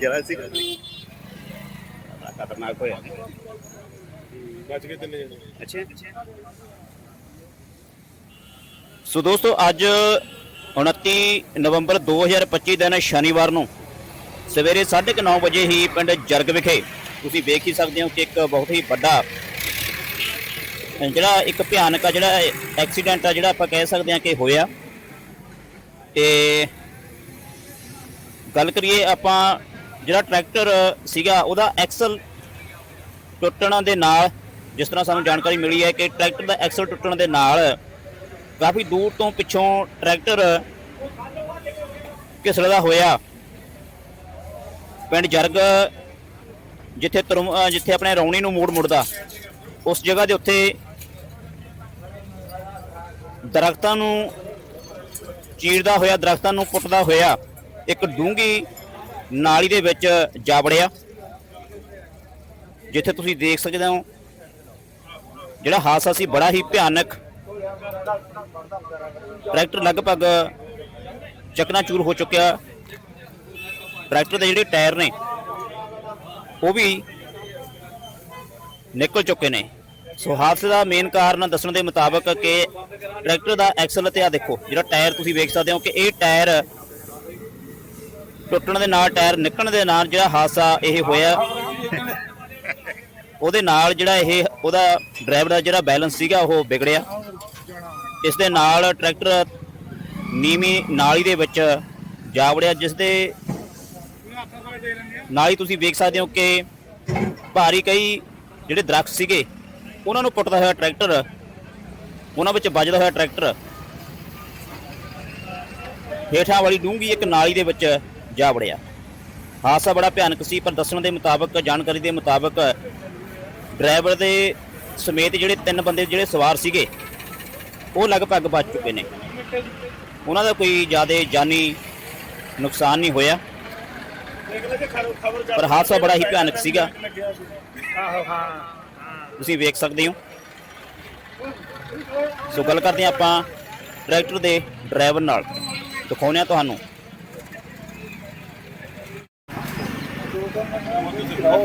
ਜਰਾ ਸੀ ਖਤਰਨਾਕ ਹੋਇਆ। ਬਚ ਗਏ ਤਿੰਨੇ ਜਣੇ। ਅੱਛਾ। ਸੋ ਦੋਸਤੋ ਅੱਜ 29 ਨਵੰਬਰ 2025 ਦਿਨ ਸ਼ਨੀਵਾਰ ਨੂੰ ਸਵੇਰੇ 9:30 ਵਜੇ ਹੀ ਪਿੰਡ ਜਰਗ ਵਿਖੇ ਤੁਸੀਂ ਵੇਖ ਹੀ ਸਕਦੇ ਹੋ ਕਿ ਇੱਕ ਬਹੁਤ ਹੀ ਵੱਡਾ ਜਿਹੜਾ ਇੱਕ ਭਿਆਨਕ ਜਿਹੜਾ ਐਕਸੀਡੈਂਟ ਆ ਜਿਹੜਾ ਆਪਾਂ ਕਹਿ ਸਕਦੇ ਹਾਂ ਕਿ ਹੋਇਆ। ਤੇ ਗੱਲ ਕਰੀਏ ਆਪਾਂ, ਜਿਹੜਾ ਟਰੈਕਟਰ ਸੀਗਾ, ਉਹਦਾ ਐਕਸਲ ਟੁੱਟਣ ਦੇ ਨਾਲ, ਜਿਸ ਤਰ੍ਹਾਂ ਸਾਨੂੰ ਜਾਣਕਾਰੀ ਮਿਲੀ ਹੈ ਕਿ ਟਰੈਕਟਰ ਦਾ ਐਕਸਲ ਟੁੱਟਣ ਦੇ ਨਾਲ ਕਾਫੀ ਦੂਰ ਤੋਂ ਪਿੱਛੋਂ ਟਰੈਕਟਰ ਘਿਸਲਦਾ ਹੋਇਆ ਪਿੰਡ ਜਰਗ, ਜਿੱਥੇ ਤੁਰਮ- ਜਿੱਥੇ ਆਪਣੇ ਰੌਣੀ ਨੂੰ ਮੋੜ ਮੁੜਦਾ, ਉਸ ਜਗ੍ਹਾ ਦੇ ਉੱਤੇ ਦਰਖਤਾਂ ਨੂੰ ਚੀਰਦਾ ਹੋਇਆ, ਦਰਖਤਾਂ ਨੂੰ ਪੁੱਟਦਾ ਹੋਇਆ ਇੱਕ ਡੂੰਗੀ ਨਾਲੀ ਦੇ ਵਿੱਚ ਜਾ ਵੜਿਆ, ਜਿੱਥੇ ਤੁਸੀਂ ਦੇਖ ਸਕਦੇ ਹੋ, ਜਿਹੜਾ ਹਾਦਸਾ ਸੀ ਬੜਾ ਹੀ ਭਿਆਨਕ। ਟਰੈਕਟਰ ਲਗਭਗ ਚਕਨਾਚੂਰ ਹੋ ਚੁੱਕਿਆ। ਟਰੈਕਟਰ ਦੇ ਜਿਹੜੇ ਟਾਇਰ ਨੇ, ਉਹ ਵੀ ਨਿਕਲ ਚੁੱਕੇ ਨੇ। ਸੋ ਹਾਦਸੇ ਦਾ ਮੇਨ ਕਾਰਨ ਦੱਸਣ ਦੇ ਮੁਤਾਬਕ ਕਿ ਟਰੈਕਟਰ ਦਾ ਐਕਸਲ ਤੇ ਆ ਦੇਖੋ, ਜਿਹੜਾ ਟਾਇਰ ਤੁਸੀਂ ਵੇਖ ਸਕਦੇ ਹੋ ਕਿ ਇਹ ਟਾਇਰ ਟੁੱਟਣ ਦੇ ਨਾਲ, ਟਾਇਰ ਨਿਕਲਣ ਦੇ ਨਾਲ ਜਿਹੜਾ ਹਾਦਸਾ ਇਹ ਹੋਇਆ, ਉਹਦੇ ਨਾਲ ਜਿਹੜਾ ਇਹ, ਉਹਦਾ ਡਰਾਈਵਰ ਦਾ ਜਿਹੜਾ ਬੈਲੈਂਸ ਸੀਗਾ, ਉਹ ਵਿਗੜਿਆ। ਇਸ ਦੇ ਨਾਲ ਟਰੈਕਟਰ ਨੀਵੀਂ ਨਾਲੀ ਦੇ ਵਿੱਚ ਜਾ ਵੜਿਆ, ਜਿਸ ਦੇ ਨਾਲੀ ਤੁਸੀਂ ਵੇਖ ਸਕਦੇ ਹੋ ਕਿ ਭਾਰੀ ਕਈ ਜਿਹੜੇ ਦਰਖਤ ਸੀਗੇ, ਉਹਨਾਂ ਨੂੰ ਪੁੱਟਦਾ ਹੋਇਆ ਟਰੈਕਟਰ, ਉਹਨਾਂ ਵਿੱਚ ਵੱਜਦਾ ਹੋਇਆ ਟਰੈਕਟਰ। ਹੇਠਾਂ ਵਾਲੀ ਡੂੰਗੀ ਇੱਕ ਨਾਲੀ ਦੇ ਵਿੱਚ ਜਾ ਵੜਿਆ। ਹਾਦਸਾ ਬੜਾ ਭਿਆਨਕ ਸੀ, ਪਰ ਦੱਸਣ ਦੇ ਮੁਤਾਬਕ, ਜਾਣਕਾਰੀ ਦੇ ਮੁਤਾਬਕ, ਡਰਾਈਵਰ ਦੇ ਸਮੇਤ ਜਿਹੜੇ ਤਿੰਨ ਬੰਦੇ ਜਿਹੜੇ ਸਵਾਰ ਸੀਗੇ, ਉਹ ਲਗਭਗ ਬਚ ਚੁੱਕੇ ਨੇ। ਉਹਨਾਂ ਦਾ ਕੋਈ ਜ਼ਿਆਦਾ ਜਾਨੀ ਨੁਕਸਾਨ ਨਹੀਂ ਹੋਇਆ। ਪਰ ਹਾਦਸਾ ਬੜਾ ਹੀ ਭਿਆਨਕ ਸੀਗਾ। ਆਹੋ ਹਾਂ ਤੁਸੀਂ ਵੇਖ ਸਕਦੇ ਹੋ। ਸੋ ਗੱਲ ਕਰਦੇ ਹਾਂ ਆਪਾਂ ਟਰੈਕਟਰ ਦੇ ਡਰਾਈਵਰ ਨਾਲ। ਦਿਖਾਉਂਦੇ ਹਾਂ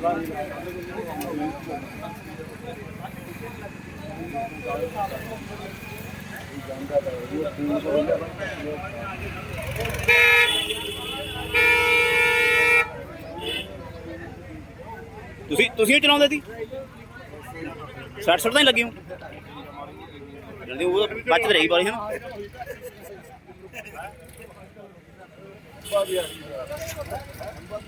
ਤੁਹਾਨੂੰ ਤੁਸੀਂ ਤੁਸੀਂ ਚਲਾਉਂਦੇ ਸੀ? ਸੱਟ ਸੱਟ ਤਾਂ ਹੀ ਲੱਗੀ ਹੂੰ ਜਲਦੀ ਉਹ ਬਚ ਰਹੀ ਬਾਰੀ, ਹੈ ਨਾ? ¿Va?